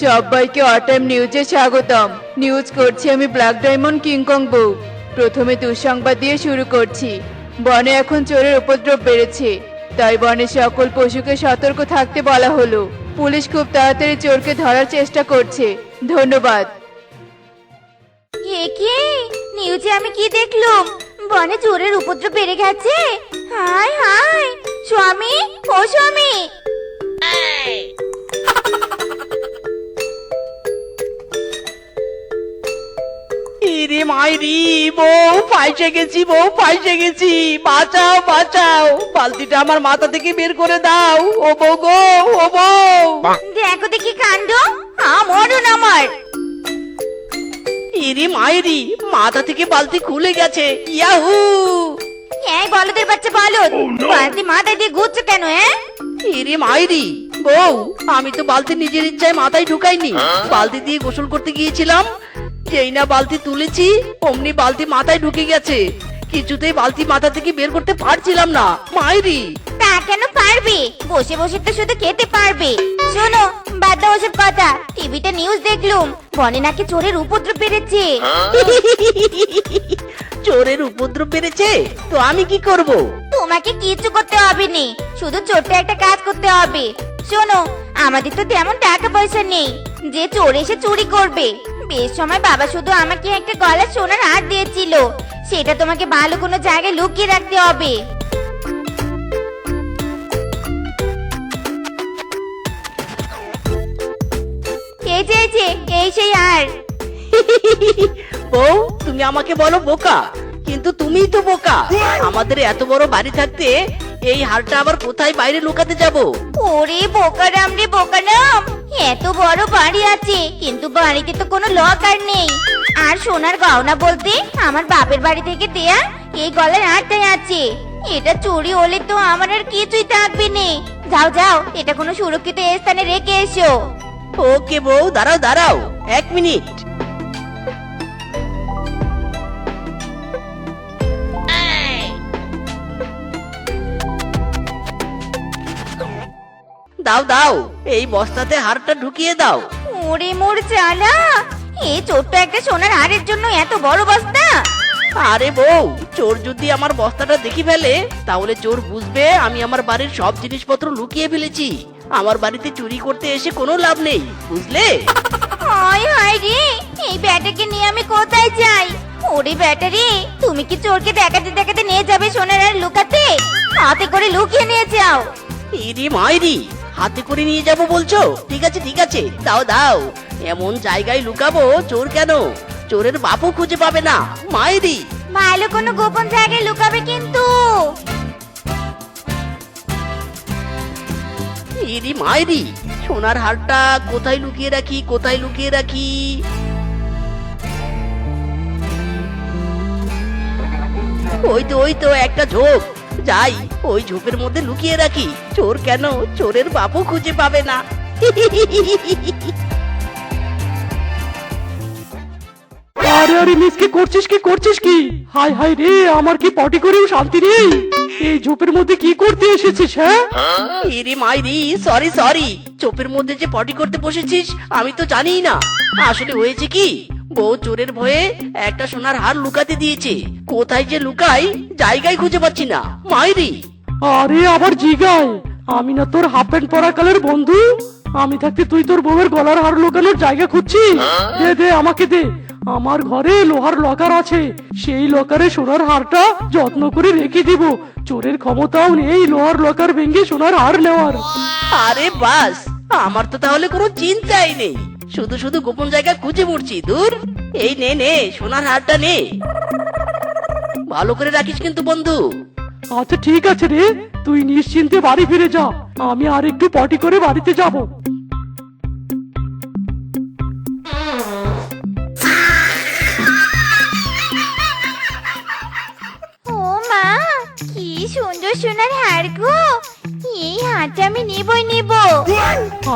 সবাইকে অটাইম নিউজে স্বাগতম। নিউজ করছি আমি ব্ল্যাক ডায়মন্ড কিংকং বউ প্রথমে দুঃসংবাদ দিয়ে শুরু করছি। বনে এখন চোরের উপদ্রব বেড়েছে। তাই বনে সকল পশুকে সতর্ক থাকতে বলা হলো। পুলিশ খুব তাড়াতাড়ি চোরকে ধরার চেষ্টা করছে। ধন্যবাদ। কে কে? নিউজে আমি কি দেখলুম? বনে চোরের উপদ্রব বেড়ে গেছে? হাই হাই স্বামী ও স্বামী! ইরে মাইরি বউ ফাইসে গেছি বউ ফাইসে গেছি। বাঁচাও বাঁচাও। বালতিটা আমার মাথা থেকে বের করে দাও। ও বউ গো ও বউ। দেখো দেখি কাণ্ড মরুন আমার। ইরে মাইরি মাথা থেকে বালতি খুলে গেছে। ইয়াহু! এই বলদের বাচ্চা বলদ বালতি মাথায় দিয়ে ঘুরছো কেন হ্যাঁ? ইরে মাইরি বউ আমি তো বালতি নিজের ইচ্ছায় মাথায় ঢুকাইনি। বালতি দিয়ে গোসল করতে গিয়েছিলাম যেই না বালতি তুলেছি অমনি বালতি মাথায় ঢুকে গেছে। কিছুতেই বালতি মাথা থেকে বের করতে পারছিলাম না। মাইরি! তা কেন পারবে? বসে বসে তো শুধু খেতে পারবে। শোনো বাদ দাও ওসব কথা। টিভিতে নিউজ দেখলুম। বনে নাকি চোরের উপদ্রব বেড়েছে। চোরের উপদ্রব বেড়েছে? তো আমি কি করব? তোমাকে কিছু করতে হবে নি। শুধু ছোট্ট একটা কাজ করতে হবে। শোনো আমাদের তো তেমন টাকা পয়সা নেই। যে চোর এসে চুরি করবে বেশ সময় বাবা শুধু আমাকে একটা গলা সোনার হার দিয়েছিল। সেটা তোমাকে ভালো কোনো জায়গায় লুকিয়ে রাখতে হবে। এই সেই হার। বউ, তুমি আমাকে বলো বোকা, কিন্তু তুমিই তো বোকা। আমাদের এত বড় বাড়ি থাকতে এই হারটা আবার কোথায় বাইরে লুকাতে যাব? ওরে বোকারাম রে বোকারাম এত বড় বাড়ি আছে কিন্তু বাড়িতে তো কোনো লকার নেই। আর সোনার গহনা বলতে আমার বাপের বাড়ি থেকে দেয়া এই গলার হারটাই আছে। এটা চুরি হলে তো আমার আর কিছুই থাকবে নে। যাও যাও এটা কোনো সুরক্ষিত স্থানে রেখে এসো। ওকে বউ দাঁড়াও দাঁড়াও। এক মিনিট। দাও দাও। এই বস্তাতে হারটা ঢুকিয়ে দাও। ওরে মোর চালা এই ছোট্ট একটা সোনার হারের জন্য এত বড় বস্তা। আরে বউ চোর যদি আমার বস্তাটা দেখি ফেলে তাহলে চোর বুঝবে আমি আমার বাড়ির সব জিনিসপত্র লুকিয়ে ফেলেছি। আমার বাড়িতে চুরি করতে এসে কোনো লাভ নেই বুঝলে? হায় হায় রে এই ব্যাটাকে নিয়ে আমি কোথায় যাই? ওরে ব্যাটারি তুমি কি চোরকে দেখাতে দেখাতে নিয়ে যাবে সোনার আর লুকাতে? হাতে করে লুকিয়ে নিয়ে যাও। ইরি মাইরি হাতে করে নিয়ে যাব বলছো? ঠিক আছে ঠিক আছে। দাও দাও। এমন জায়গায় লুকাবো চোর কেন? চোরের বাপও খুঁজে পাবে না। মাইরি! ভালো কোনো গোপন জায়গায় লুকাবে কিন্তু। ইরি মাইরি সোনার হারটা কোথায় লুকিয়ে রাখি কোথায় লুকিয়ে রাখি? ওই তো ওই তো একটা ঝোপ। যাই ওই ঝোপের মধ্যে লুকিয়ে রাখি। চোর কেন? চোরের বাপও খুঁজে পাবে না। আরে আরে মিসকে করছিস কি করছিস কি? হাই হাই রে আমার কি পটি করেও শান্তি নেই? এই ঝোপের মধ্যে কি করতে এসেছিস হ্যাঁ? ইরি মাইরি সরি সরি চোপের মধ্যে যে পটি করতে বসেছিস আমি তো জানিই না। আসলে হয়েছে কি? বউ চোরের ভয়ে একটা সোনার হার লুকাতে দিয়েছে। কোথায় যে লুকাই জায়গায় খুঁজে পাচ্ছি না। মাইরি! আরে আবার জিগায় আমি না তোর হাফ প্যান্ট পরা কালের বন্ধু? আমি থাকতে তুই তোর বউয়ের গলার হার লুকানোর জায়গা খুঁজছিস? দে দে আমাকে দে। আমার ঘরে লোহার লকার আছে। সেই লকারে সোনার হারটা যত্ন করে রেখে দিব। চোরের ক্ষমতাও নেই লোহার লকার ভেঙে সোনার হার নেওয়ার। আরে বাস আমার তো তাহলে কোনো চিন্তাই নেই। শুধু শুধু গোপন জায়গা খুঁজে পড়ছি দূর। এই নে নে সোনার হারটা নে। ভালো করে রাখিস কিন্তু বন্ধু। আচ্ছা ঠিক আছে রে। তুই নিশ্চিন্তে বাড়ি ফিরে যা। আমি আর একটু পটি করে বাড়িতে যাব। ও মা কি সুন্দর সোনার হার গো। এই হারটা আমি নিবই নিব।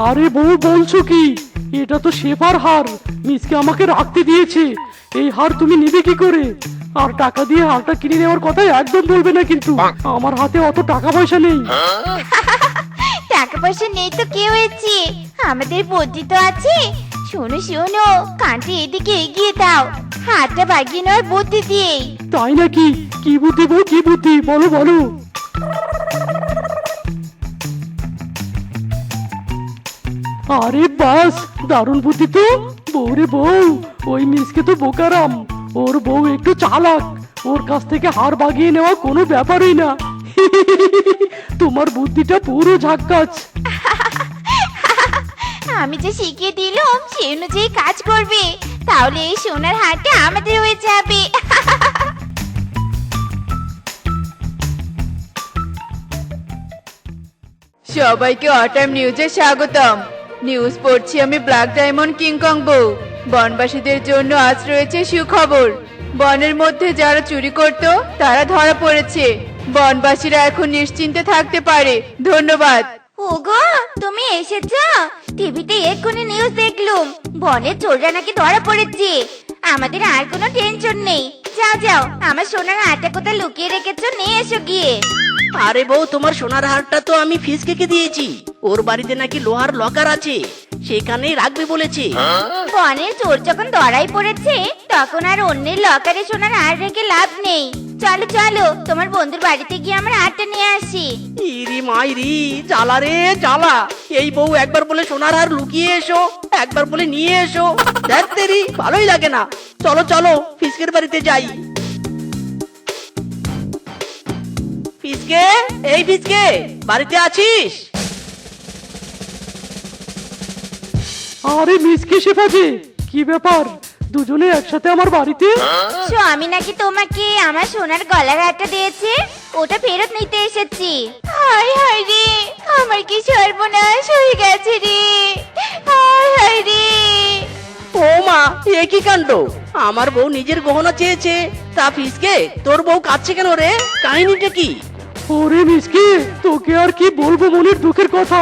আরে বউ বলছো কি? এটা তো শেফার হার। মিসকে আমাকে রাখতে দিয়েছে। এই হার তুমি নিবে কি করে? আর টাকা দিয়ে হারটা কিনে নেওয়ার কথা একদম বলবে না কিন্তু। আমার হাতে অত টাকা পয়সা নেই। টাকা পয়সা নেই তো কি হয়েছে? আমাদের বুদ্ধি তো আছে। শোনো শোনো কানটি এদিকে এগিয়ে দাও। হাতটা বাগিয়ে নেওয়ার বুদ্ধি দিয়েই। তাই নাকি? কি বুদ্ধি বউ কি বুদ্ধি? বলো বলো। আরে বাস দারুণ বুদ্ধি তো। বউরে বউ ওই মিসকে তো বোকারাম। ওর বউ একটু চালাক। ওর কাছ থেকে হার বাগিয়ে নেওয়া কোনো ব্যাপারই না। তোমার বুদ্ধিটা পুরো ঝাক্কাচ। আমি যে শিখিয়ে দিলাম সে অনুযায়ী কাজ করবে। তাহলে এই সোনার হারটা আমাদের হয়ে যাবে। সবাইকে অটাইম নিউজে স্বাগতম। নিউজ পড়ছি আমি ব্ল্যাক ডায়মন্ড কিংকং বউ বনবাসীদের জন্য আজ রয়েছে সুখবর। বনের মধ্যে যারা চুরি করত, তারা ধরা পড়েছে। বনবাসীরা এখন নিশ্চিন্তে থাকতে পারে। ধন্যবাদ। ওগো, তুমি এসেছ? টিভিতে এক্ষুনি নিউজ দেখলুম। বনের চোররা নাকি ধরা পড়েছে। আমাদের আর কোনো টেনশন নেই। যাও যাও, আমার সোনার হারটা কোথায় লুকিয়ে রেখেছো? নিয়ে এসো গিয়ে। আরে বউ তোমার সোনার হারটা তো আমি ফিসকে দিয়েছি। ওর বাড়িতে নাকি লোহার লকার আছে। সেখানেই রাখবে বলেছে। বনের চোর যখন ধরাই পড়েছে তখন আর অন্যের লকারে সোনার হার রেখে লাভ নেই। চলো চলো তোমার বন্ধুর বাড়িতে গিয়ে আমার হারটা নিয়ে আসি। ইরি মাইরি জ্বালা রে জ্বালা। এই বউ একবার বলে সোনার হার লুকিয়ে এসো একবার বলে নিয়ে এসো। দেখ তেরি ভালোই লাগে না। চলো চলো ফিসকের বাড়িতে যাই। ফিসকে এই ফিসকে বাড়িতে আছিস? আরে মিসকে শেফাজি কি ব্যাপার? দুজনে একসাথে আমার বাড়িতে? স্বামী নাকি তোমাকে আমার সোনার গলার হারটা দিয়েছে? ওটা ফেরত নিতে এসেছি। হাই হাই রে আমার কি সর্বনাশ হয়ে গেছে রে। হাই হাই রে। ও মা এ কি কাণ্ড? আমার বউ নিজের গহনা চেয়েছে। তা ফিসকে তোর বউ কাঁদছে কেন রে? কাহিনীটা কি? ওরে মিসকে তোকে আর কি বলব মনের দুঃখের কথা?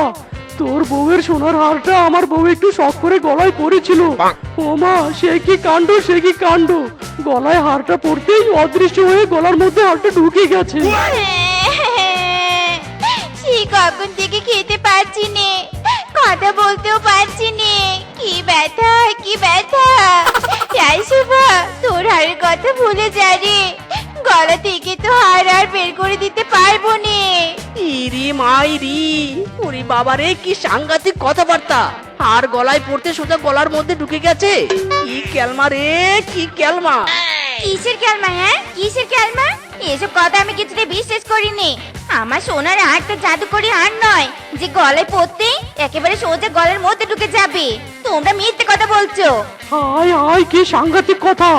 তোর বউয়ের সোনার হারটা আমার বউ একটু শখ করে গলায় পরেছিল। ও মা সে কি কাণ্ড সে কি কাণ্ড? গলায় হারটা পড়তেই অদৃশ্য হয়ে গলার মধ্যে হারটা ঢুকে গেছে। সেই কখন থেকে খেতে পারছি নে। কথা বলতেও পারছি নে। কি ব্যথা কি ব্যথা। যাই শুভা তোর হারের কথা ভুলে যা রে। গলা থেকে তো হার আর বের করে দিতে পারব নে। ইরি মাইরি ওরে বাবারে কি সাংঘাতিক কথাবার্তা। আর গলায় পড়তে সোজা গলার মধ্যে ঢুকে গেছে। কি ক্যালমা রে কি ক্যালমা। কিসের ক্যালমা হ্যাঁ? কিসের ক্যালমা? এসব কথা আমি কিছুতে বিশ্বাস করিনি। আমার সোনার হারটা জাদুকরি হার নয়। যে গলায় পড়তে একেবারে সোজা গলার মধ্যে ঢুকে যাবে। তোমরা মিথ্যে কথা বলছো। হায় হায় কি সাংঘাতিক কথা।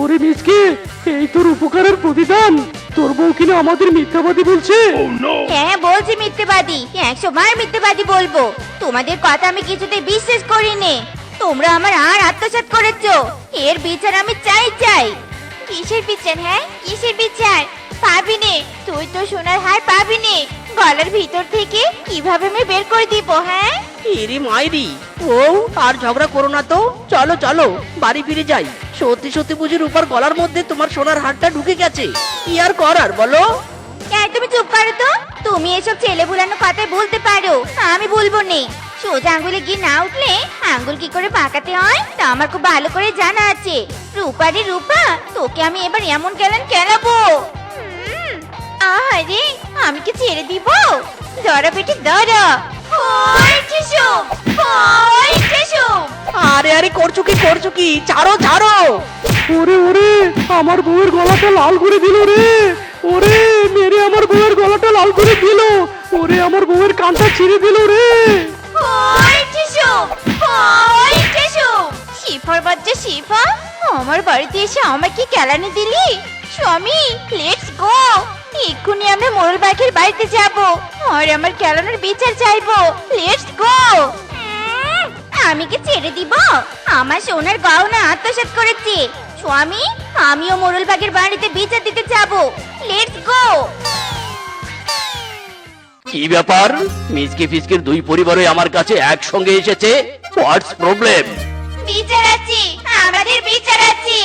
ওরে মিসকে এই তোর উপকারের প্রতিদান। তোর বউ কিনা আমাদের মিথ্যাবাদী বলছে? হ্যাঁ বলছি মিথ্যেবাদী। একশো বার মিথ্যেবাদী বলব। তোমাদের কথা আমি কিছুতে বিশ্বাস করিনি। তোমরা আমার আর আত্মসাৎ করেছ। এর বিচার আমি চাই চাই। কিসের বিচার হ্যাঁ? কিসের বিচার? পাবি নে তুই তো সোনার হার পাবি নে গলার ভিতর থেকে কীভাবে আমি বের করে দিব হ্যাঁ? ইরি মাইরি। ও আর ঝগড়া করো না তো। চলো চলো বাড়ি ফিরে যাই। সত্যি সত্যি বুঝি রূপার গলার মধ্যে তোমার সোনার হারটা ঢুকে গেছে। কি আর করার বলো? হ্যাঁ তুমি চুপ করো তো। তুমি এসব ছেলে ভুলানো কথাই বলতে পারো। আমি বলব নে। সোজা আঙ্গুলে গিয়ে না উঠলে আঙ্গুল কি করে পাকাতে হয়? তা আমার খুব ভালো করে জানা আছে। রূপারি রূপা তোকে আমি এবার এমন কেলেন কেলাবো হুম, আহারে আমি কি ছেড়ে দিব? ধরা পেটে টিসু আরে আরে করছ কি করছ কি? ছাড়ো ছাড়ো। ওরে ওরে আমার বউয়ের গলাটা লাল করে দিল রে। ওরে মেরে আমার বউয়ের গলাটা লাল করে দিল। ওরে আমার বউয়ের কানটা ছিঁড়ে দিল রে। শিফার বাচ্চা শিফা আমার বাড়িতে এসে আমাকে কেলানি দিলি? স্বামী লেটস গো এক্ষুনি আমরা মোরল পাখির বাড়িতে যাব। আর আমার খেলানোর বিচার চাইব। লেটস গো আমি কি ছেড়ে দিব? আমার সোনার গহনা আত্মসাৎ করেছি। স্বামী আমিও মোরল পাখির বাড়িতে বিচার দিতে যাব। লেটস গো কি ব্যাপার? মিসকে ফিসকের দুই পরিবারই আমার কাছে একসঙ্গে এসেছে? হোয়াটস প্রবলেম বিচার আছে। আমাদের বিচার আছে।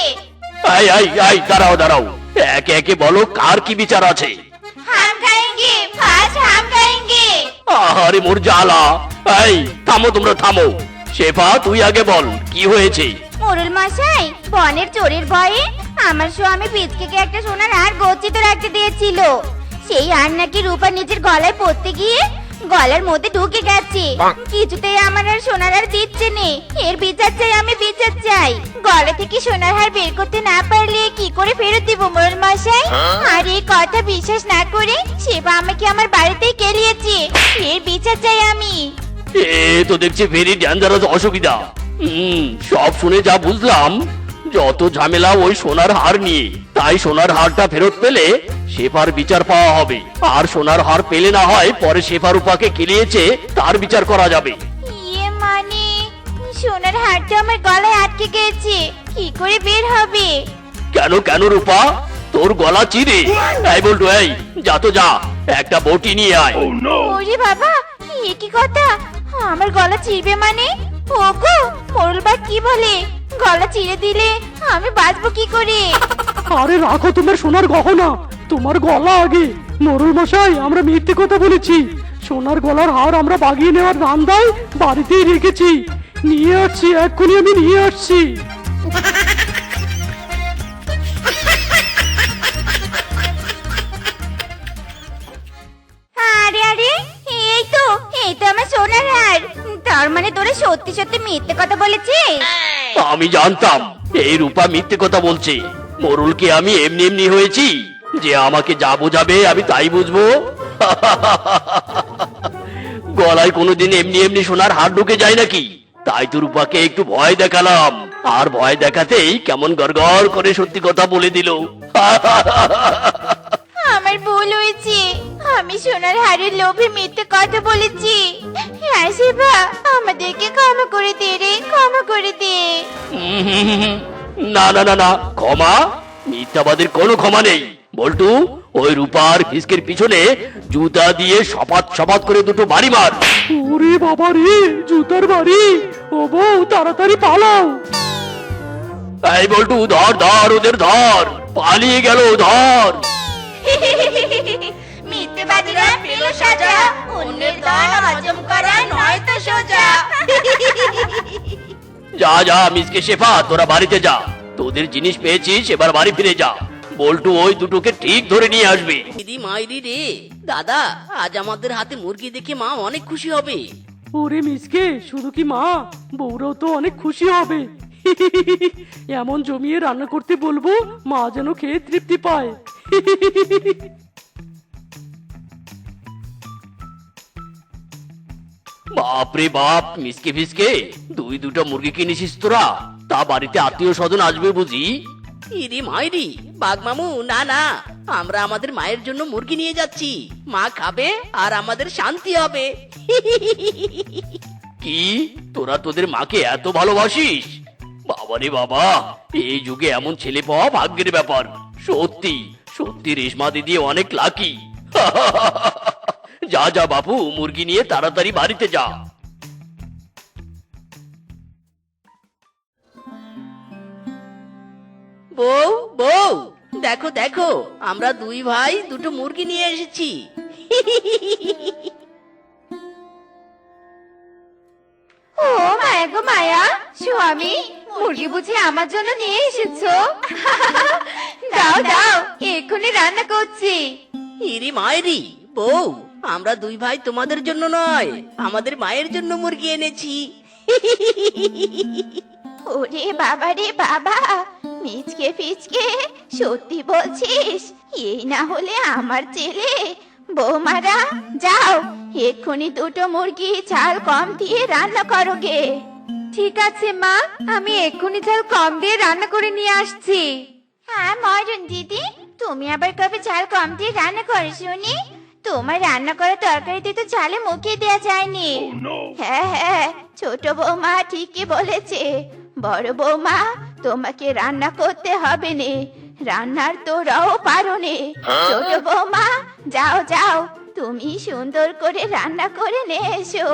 আই আই আই দাঁড়াও দাঁড়াও। একে একে বলো কার কি বিচার আছে? আরে মোর জ্বালা। এই থামো তোমরা থামো। শেফা তুই আগে বল কি হয়েছে? মোরুল মশাই বনের চোরের ভয়ে আমার স্বামী পিচকেকে একটা সোনার আর গচ্ছিত রাখতে দিয়েছিল। সেই আর নাকি রূপা নিজের গলায় পড়তে গিয়ে গলার মধ্যে ঢুকে গেছে। কিছুতেই আমার আর সোনার হার দিচ্ছে নে। এর বিচার চাই আমি বিচার চাই। গলা থেকে সোনার হার বের করতে না পারলে কি করে ফেরত দিব মোরল মশাই? আর এই কথা বিশ্বাস না করে সেবা আমাকে আমার বাড়িতেই কেলিয়েছে। এর বিচার চাই আমি। এ তো দেখছি ভেরি ডেঞ্জারাস অসুবিধা। হুম সব শুনে যা বুঝলাম যত ঝামেলা ওই সোনার হার নিয়ে তাই সোনার হারটা ফেরত পেলে শেফার বিচার পাওয়া হবে। আর সোনার হার পেলে না হয় পরে শেফার উপাকে কিলিয়েছে তার বিচার করা যাবে। ইয়ে মানে? সোনার হারটা আমার গলায় আটকে গেছে। কি করে বের হবে? কেন কেন রূপা? তোর গলা চিরে। এই বলটু এই যা তো যা একটা বটি নিয়ে আয়। ওরে বাবা এ কি কথা? আমার গলা চিরবে মানে? ওগো মোরলবা কি বলে? গলা চিরে দিলে আমি বাঁচবো কি করে? আরে রাখো তোমার সোনার গহনা। তোমার গলা আগে। মোরল মশাই আমরা মিথ্যে কথা বলেছি। সোনার গলার হার আমরা বাগিয়ে নেওয়ার ধান্দায় বাড়িতেই রেখেছি। নিয়ে আসছি এক্ষুনি আমি নিয়ে আসছি। আরে আরে এই তো এই তো আমার সোনার হার। তার মানে তোরা সত্যি সত্যি মিথ্যে কথা বলেছিস? আমি জানতাম। এই রূপা মিথ্যে কথা বলছে। মোরুলকে আমি এমনি এমনি হয়েছি। যে আমাকে যা বোঝাবে আমি তাই বুঝব। গলায় কোনোদিন এমনি এমনি সোনার হাত ঢুকে যায় নাকি? তাই তো রূপাকে একটু ভয় দেখালাম। আর ভয় দেখাতেই কেমন গড়গড় করে সত্যি কথা বলে দিল। আমার ভুল হয়েছে। আমি সোনার হারের লোভে মিথ্যে কথা বলেছি। হ্যাঁ শিবা আমাদেরকে ক্ষমা করে দে রে ক্ষমা করে দে। না না না না ক্ষমা? মিথ্যাবাদের কোনো ক্ষমা নেই। বল্টু ওই রূপার ফিসকের পিছনে জুতা দিয়ে সপাত সপাত করে দুটো বাড়ি মার। ওরে বাবা রে জুতার বাড়ি? ও বউ তাড়াতাড়ি পালাও। এই বল্টু ধর ধর ওদের ধর। পালিয়ে গেল ধর। মিথ্যেবাদীরা পেল সাজা অন্যের দান হজম করা নয় তো সোজা। যা যা মিসকে শেফা তোরা বাড়িতে যা। তোদের জিনিস পেয়েছিস এবার বাড়ি ফিরে যা। বল্টু ওই দুটোকে ঠিক ধরে নিয়ে আসবে। দিদি মাইরি রে দাদা আজ আমাদের হাতে মুরগি দেখে মা অনেক খুশি হবে। ওরে মিসকে শুধু কি মা? বউরাও তো অনেক খুশি হবে। এমন জমিয়ে রান্না করতে বলব মা যেন খেয়ে তৃপ্তি পায়। বাপরে বাপ মিসকে ফিসকে দুই দুটো মুরগি কিনেছিস তোরা? তা বাড়িতে আত্মীয় স্বজন আসবে বুঝি? ইরি মাইরি বাঘ মামু না না আমরা আমাদের মায়ের জন্য মুরগি নিয়ে যাচ্ছি। মা খাবে আর আমাদের শান্তি হবে। কি? তোরা তোদের মাকে এত ভালোবাসিস? বাবারে বাবা এই যুগে এমন ছেলে পাওয়া ভাগ্যের ব্যাপার সত্যি। সত্যি রেশমা দিদি, অনেক লাকি যা যা, বাপু, মুরগি নিয়ে তাড়াতাড়ি বাড়িতে যা। বউ বউ, দেখো দেখো, আমরা দুই ভাই দুটো মুরগি নিয়ে এসেছি। ও মায়া গো মায়া স্বামী মুরগি বুঝি আমার জন্য নিয়ে এসেছ? দাও দাও এক্ষুনি রান্না করছি। ইরি মায়েরি বউ আমরা দুই ভাই তোমাদের জন্য নয় আমাদের মায়ের জন্য মুরগি এনেছি। ওরে বাবা রে বাবা মিচকে ফিচকে সত্যি বলছিস এই না হলে আমার ছেলে বৌমারা যাও এক্ষুনি দুটো মুরগি ঝাল কম দিয়ে রান্না করো গে। ঠিক আছে মা। আমি এক্ষুনি ঝাল কম দিয়ে রান্না করে নিয়ে আসছি। হ্যাঁ মরণ দিদি। তুমি আবার কবে ঝাল কম দিয়ে রান্না করো শুনি? তোমার রান্না করা তরকারিতে তো ঝালে মুখে দেওয়া যায়নি। হ্যাঁ হ্যাঁ ছোট বৌমা ঠিকই বলেছে। বড় বৌমা তোমাকে রান্না করতে হবে নে। রান্নার তোরাও পারো নে ছোট বৌমা যাও যাও তুমি সুন্দর করে রান্না করে নিয়ে এসো।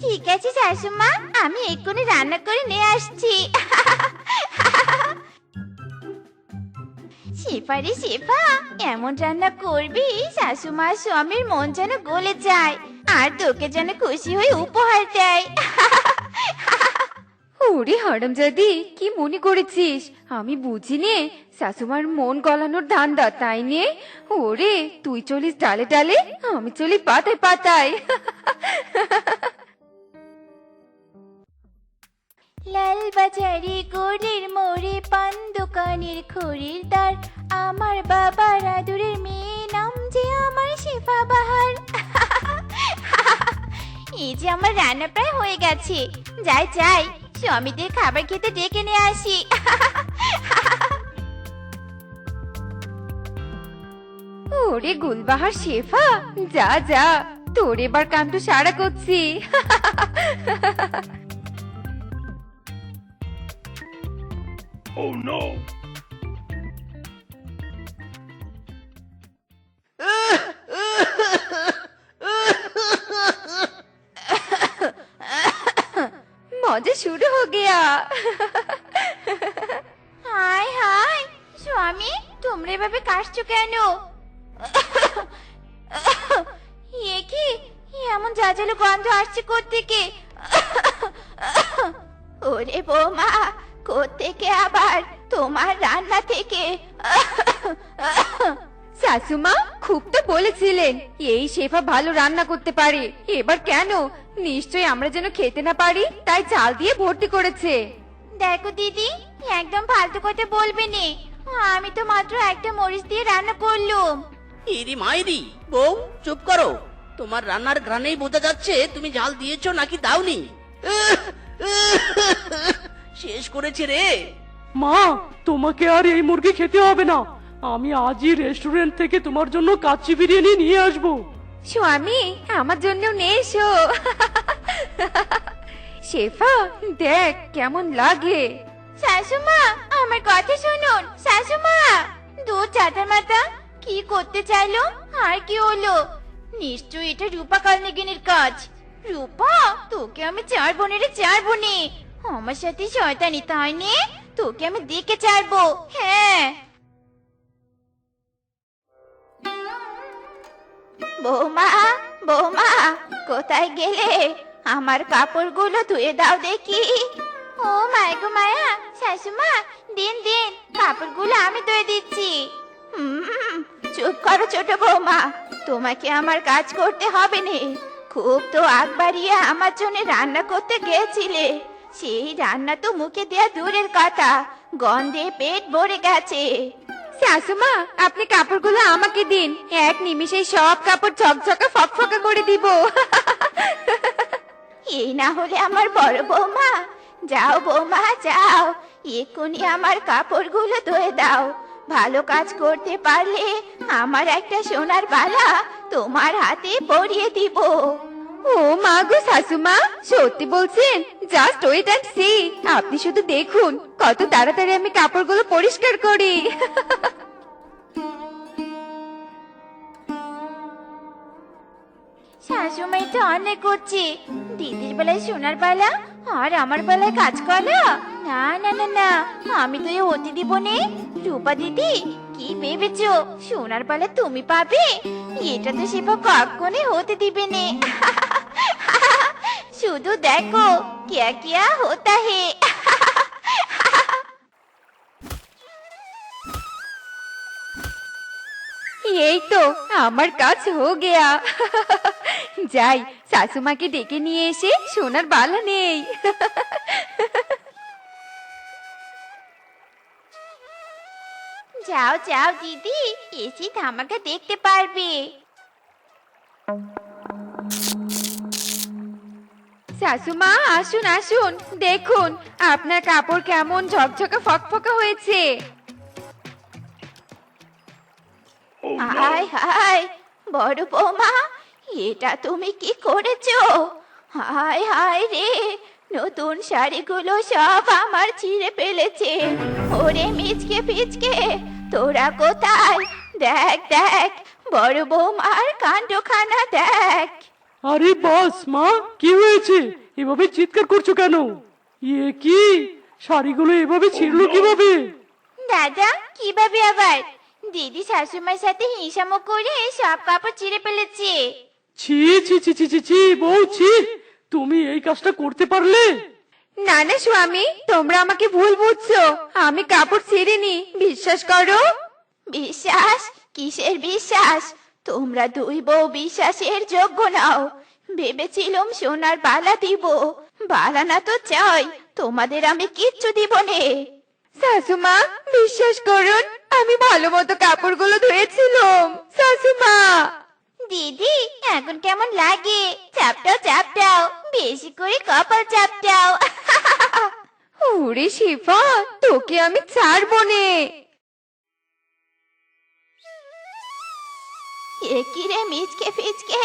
ঠিক আছে শাশুমা আমি এক্ষুনি রান্না করে নিয়ে আসছি। শেফারে শেফা এমন রান্না করবি শাশুমা স্বামীর মন যেন গলে যায় আর তোকে যেন খুশি হয়ে উপহার দেয়। ওরে হারামজাদি কি মনে করেছিস? আমি বুঝিনি, শাশুমার মন গলানোর ধান্দা, তাই নিয়ে ওরে, তুই চলিস ডালে ডালে, আমি চলি পাতায় পাতায়। লাল বাজারে গড়ের মোড়ে পান দোকানের খড়ির দ্বার। আমার বাবার আদুরের মেয়ে নাম যে আমার শেফা বাহার। এই যে আমার রান্না প্রায় হয়ে গেছে। যাই যাই। স্বামীদের খাবার খেতে ডেকে নিয়ে আসি। ওরে গুলবাহার শেফা, যা যা। তোর এবার কান্ত সারা করছি। মজা শুরু হো গিয়া। হাই হাই স্বামী তোমরা এভাবে কাশছো কেন? এ কি? এমন জাজালো গন্ধ আসছে কোত্থেকে? ওরে বৌমা কোত্থেকে আবার তোমার রান্না থেকে? শাশুমা খুব তো বলেছিলেন এই শেফা ভালো রান্না করতে পারে এবার কেন? নিশ্চয়ই আমরা যেন খেতে না পারি তাই চাল দিয়ে ভর্তি করেছে। দেখো দিদি একদম ফালতু কথা বলবে নে। আমি তো মাত্র একটা মরিচ দিয়ে রান্না করলুম। ইরি মাইরি বউ চুপ করো। তোমার রান্নার ঘ্রাণেই বোঝা যাচ্ছে তুমি ঝাল দিয়েছ নাকি দাওনি। শেষ করেছে রে। মা তোমাকে আর এই মুরগি খেতে হবে না। আমি আজই রেস্টুরেন্ট থেকে তোমার জন্য কাচ্চি বিরিয়ানি নিয়ে আসব। স্বামী, আমার জন্যও নিয়ে এসো। শেফা, দেখ কেমন লাগে। শাশুমা, আমার কথা শুনুন, শাশুমা। দু চাটার মাথা কি করতে চাইলো? আর কি হলো? নিশ্চয়ই এটা রূপা কালনিগিনীর কাজ। রূপা, তোকে আমি চার বোনের চার বোনে। আমার সাথে শয়তানি, তাই নে? তোকে আমি দেখে চাইব। হ্যাঁ। বৌমা বৌমা, কোথায় গেলে? আমার কাপড়গুলো ধুয়ে দাও দেখি। ও মায় গো মায়া, শাশুমা, দিন দিন, কাপড়গুলো আমি ধুয়ে দিচ্ছি। চুপ করো ছোট বৌমা, তোমাকে আমার কাজ করতে হবে নে। খুব তো আগ বাড়িয়ে আমার জন্য রান্না করতে গেছিলে। সেই রান্না তো মুখে দেয়া দূরের কথা, গন্ধে পেট ভরে গেছে। শাশুমা, আপনি কাপড়গুলো আমাকে দিন। এক নিমিষে সব কাপড় ঝকঝকা, ফকফকা করে দিব। এই না হলে আমার বড় বৌমা। যাও বৌমা, যাও। এক্ষুনি আমার কাপড়গুলো ধুয়ে দাও। ভালো কাজ করতে পারলে আমার একটা সোনার বালা তোমার হাতে পরিয়ে দিব। ও মা গো শাশুমা, সত্যি বলছেন জাস্ট ওয়েট অ্যান্ড সি আপনি শুধু দেখুন, কত তাড়াতাড়ি আমি কাপড়গুলো পরিষ্কার করি। শাশুমাই তো অনেক করছে দিদির বেলায় সোনার বালা, আর আমার বেলায় কাজ করা না না না না, আমি তো হতে দিব নে রূপা দিদি, কি ভেবেছো? সোনার বালা তুমি পাবে? এটা তো সেবা কখনই হতে দিবে নে। শুধু দেখো, কিয়া কিয়া হোতা হে। এই তো, আমার কাজ হো গেয়া। যাই, শাশুমাকে ডেকে নিয়ে এসে সোনার বালা নেই। যাও যাও, দিদি, এসি ধামাকা দেখতে পারবে। শাশুমা আসুন আসুন দেখুন আপনার কাপড় কেমন ঝকঝকা ফকফকা হয়েছে। হাই হাই বড় বৌমা এটা তুমি কি করেছ? হাই হাই রে নতুন শাড়িগুলো সব আমার ছিঁড়ে ফেলেছে। ওরে মিচকে পিচকে তোরা কোথায়? দেখ দেখ বড় বৌমার কাণ্ডখানা দেখ। আরে বাস মা কি হয়েছে? এভাবে চিৎকার করছ কেন? ইয়ে কি? শাড়িগুলো এভাবে ছিঁড়লো কীভাবে? দাদা কীভাবে আবার? দিদি শাশুমার সাথে হিসামো করে সব কাপড় ছিঁড়ে ফেলেছে। ছি ছি ছি ছি ছি ছি বউ ছি তুমি এই কাজটা করতে পারলে? না না স্বামী তোমরা আমাকে ভুল বুঝছ। আমি কাপড় ছিঁড়িনি বিশ্বাস করো। বিশ্বাস? কিসের বিশ্বাস? তোমরা দুই বউ বিশ্বাসের যোগ্য নাও। ভেবেছিলাম সোনার বালা দিব। বালা না তো চাই তোমাদের আমি কিচ্ছু দিব নে। শাশুমা বিশ্বাস করুন আমি ভালো মতো কাপড়গুলো ধুয়েছিলাম। শাশুমা! দিদি এখন কেমন লাগে? চাপটাও চাপটাও বেশি করে কপাল চাপটাও। ওরে শিফা তোকে আমি ছাড়বো নে। কি রে মিচকে ফিচকে?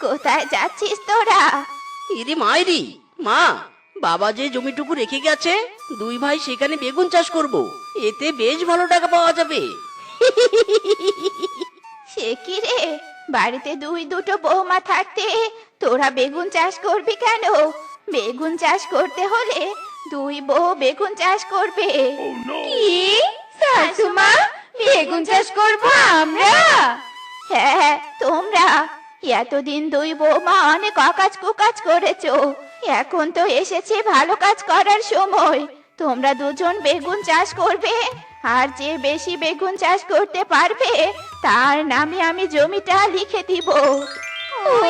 কোথায় যাচ্ছিস তোরা? ইরে মাইরি মা বাবা যে জমিটুকু রেখে গেছে দুই ভাই সেখানে বেগুন চাষ করব। এতে বেশ ভালো টাকা পাওয়া যাবে। সে কি রে? বাড়িতে দুই দুটো বৌমা থাকতে তোরা বেগুন চাষ করবি কেন? বেগুন চাষ করতে হলে দুই বউ বেগুন চাষ করবে। কি? শাশুমা বেগুন চাষ করব আমরা? হ্যাঁ তোমরা এতদিন দুই বৌমা অনেক অকাজ কুকাজ করেছ। এখন তো এসেছে ভালো কাজ করার সময়। তোমরা দুজন বেগুন চাষ করবে, আর যে বেশি বেগুন চাষ করতে পারবে, তার নামে আমি জমিটা লিখে দিব।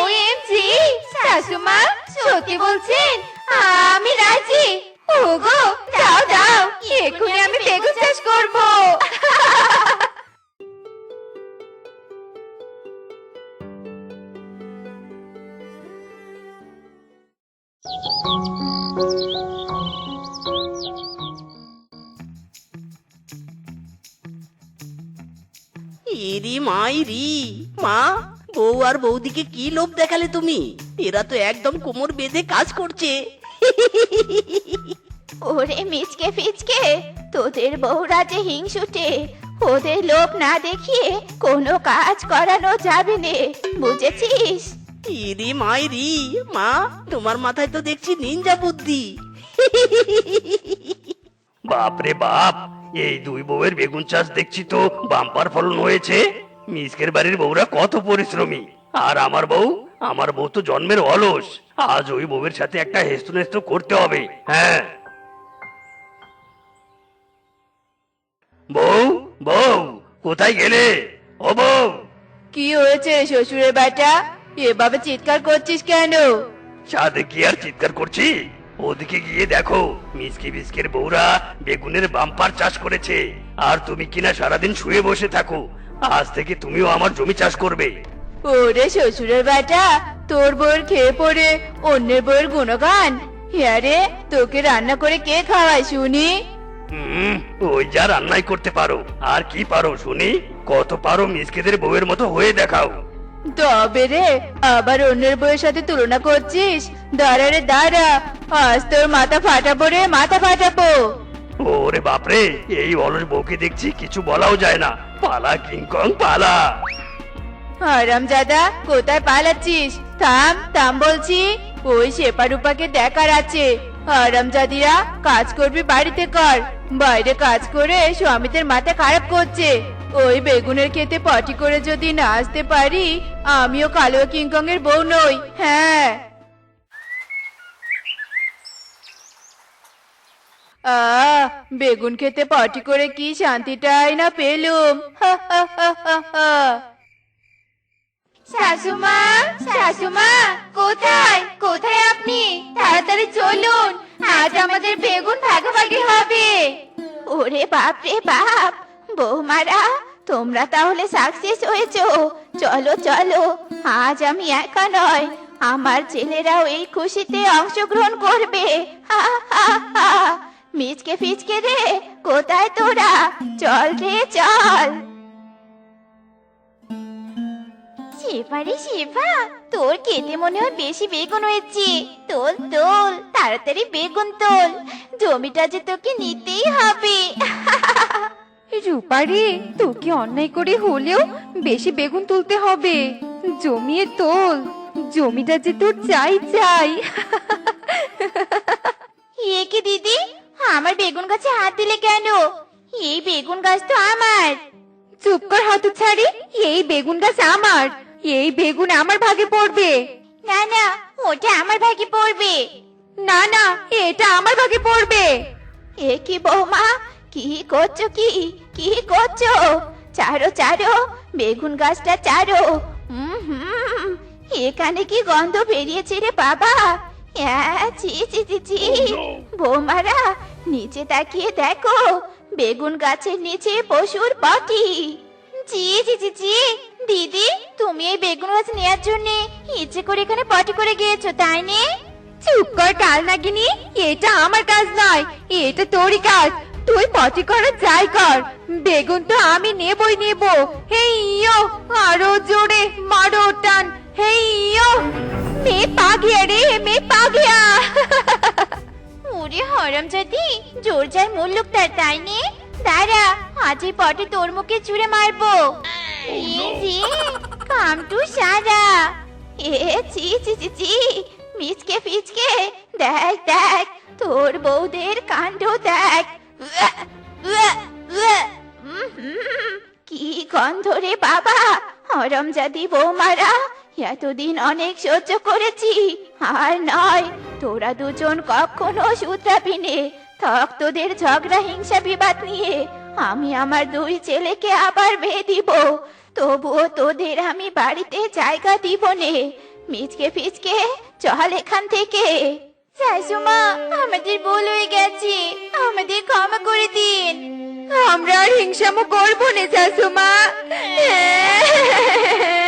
ওএমজি, শাশুমা সত্যি বলছেন, আমি রাজি। ওগো, দাও দাও, এক্ষুনি আমি বেগুন চাষ করব। মা, বউ আর বৌদিকে কি লোভ দেখালে তুমি? এরা তো একদম কোমর বেঁধে কাজ করছে। ওরে মিচকে ফিচকে, তোদের বউরা যে হিংসুটে, ওদের লোভ না দেখিয়ে কোনো কাজ করানো যাবে না, বুঝেছিস? ইরি মাইরি মা তোমার মাথায় তো দেখছি নিনজা বুদ্ধি। বাপরে বাপ এই দুই বউয়ের বেগুন চাষ দেখছি তো বাম্পার ফলন হয়েছে। মিসকের বাড়ির বউরা কত পরিশ্রমী। আর আমার বউ আমার বউ তো জন্মের অলস। আজ ওই বউয়ের সাথে একটা হেস্ত নেস্ত করতে হবে। হ্যাঁ। বউ বউ কোথায় গেলে? ও বউ। কি হয়েছে শ্বশুরের বেটা? এভাবে চিৎকার করছিস কেন? ছাদে কি আর চিৎকার করছি? ওদিকে গিয়ে দেখো মিসকি বিস্কের বউরা বেগুনের বাম্পার চাষ করেছে। আর তুমি কিনা সারাদিন শুয়ে বসে থাকো আজ থেকে তুমিও আমার জমি চাষ করবে। ওরে শ্বশুরের বেটা তোর বউয়ের খেয়ে পড়ে অন্যের বউয়ের গুণগান? হ্যাঁ রে তোকে রান্না করে কে খাওয়ায় শুনি? হুম ওই যা রান্নাই করতে পারো। আর কি পারো শুনি? কত পারো মিসকেদের বউয়ের মতো হয়ে দেখাও। তবে রে আবার অন্যের বউয়ের সাথে তুলনা করছিস? দাঁড়া রে দাঁড়া। আজ তোর মাথা ফাটাবো রে মাথা ফাটাবো। ওরে বাপরে এই অলস বউকে দেখছি কিছু বলাও যায় না। পালা কিংকং পালা। আরাম দাদা কোথায় পালাচ্ছিস? থাম থাম বলছি। ওই শেপারুপাকে দেখার আছে। আরাম জাদিরা কাজ করবি বাড়িতে কর। বাইরে কাজ করে স্বামীদের মাথা খারাপ করছে। ওই বেগুনের খেতে পটি করে যদি না আসতে পারি আমিও কালো কিংকং এর বউ নই। হ্যাঁ। বেগুন খেতে পটি করে কি শান্তিটাই না পেলুম। শাশুমা শাশুমা কোথায়? কোথায় আপনি? তাড়াতাড়ি চলুন। আজ আমাদের বেগুন ভাগাভাগি হবে। ওরে বাপ রে বাপ। বৌমারা তোমরা তাহলে সাকসেস হয়েছো। চলো চলো আজ আমি একা নয় আমার ছেলেরাও এই খুশিতে অংশগ্রহণ করবে। হা, হা, হা। মিচকে ফিচকে রে কোথায় তোরা? চল রে চল। শেফারে শেফা তোর খেতে মনে হয় বেশি বেগুন হয়েছে। তোল তোল তাড়াতাড়ি বেগুন তোল জমিটা যে তোকে নিতেই হবে। রূপারে তোকে অন্যায় করে হলেও বেশি বেগুন তুলতে হবে। জমিয়ে তোল জমিটা যে তোর চাই চাই। এ কি দিদি আমার বেগুন গাছে হাত দিলে কেন? এই বেগুন গাছ তো আমার। চুপ কর হাত ছাড়ি এই বেগুন গাছ আমার। এই বেগুন আমার ভাগে পড়বে। না না ওটা আমার ভাগে পড়বে। না না এটা আমার ভাগে পড়বে। এ কি বৌমা কি করছ কি? কি করছ? চারো চারো বেগুন গাছটা চারো। হুম হুম এখানে কি গন্ধ বেরিয়েছে রে বাবা? হ্যাঁ ছি ছি ছি ছি। বৌমারা নিচে তাকিয়ে দেখো বেগুন গাছের নিচে পশুর পটি জি জি জি জি দিদি তুমি এই বেগুন গাছ নেওয়ার জন্য ইচ্ছে করে এখানে পটি করে গিয়েছো তাই নে? চুপ কর কাল নাগিনি এটা আমার কাজ নয় এটা তোরই কাজ। তুই পটি করে যাই কর। বেগুন তো আমি নেবই নেব। হেই ইয়ো আরও জোরে মারো টান। হে ইয়ো। মে পাগিয়া রে মে পাগিয়া ওরে হরম যদি জোর যার মূল্যক তার তাই নে? দাঁড়া আজ এই পটে তোর মুখে ছুঁড়ে মারবো। ইজি কাম টু সারা। এ চি চি চি চি মিচকে ফিচকে দেখ দেখ তোর বউদের কাণ্ড দেখ। কি গন্ধ রে বাবা? হরম জাদি বৌমারা, এতদিন অনেক সহ্য করেছি। আর নয়, তোরা দুজন কখনো শুধরাবি নে। থাক তোদের ঝগড়া, হিংসা, বিবাদ নিয়ে। আমি আমার দুই ছেলেকে আবার বিয়ে দিব। তবুও তোদের আমি বাড়িতে জায়গা দিব নে। মিচকে ফিচকে, চল এখান থেকে। শাশুমা আমাদের ভুল হয়ে গেছে। আমাদের ক্ষমা করে দিন। আমরা আর হিংসামো করব না শাশুমা।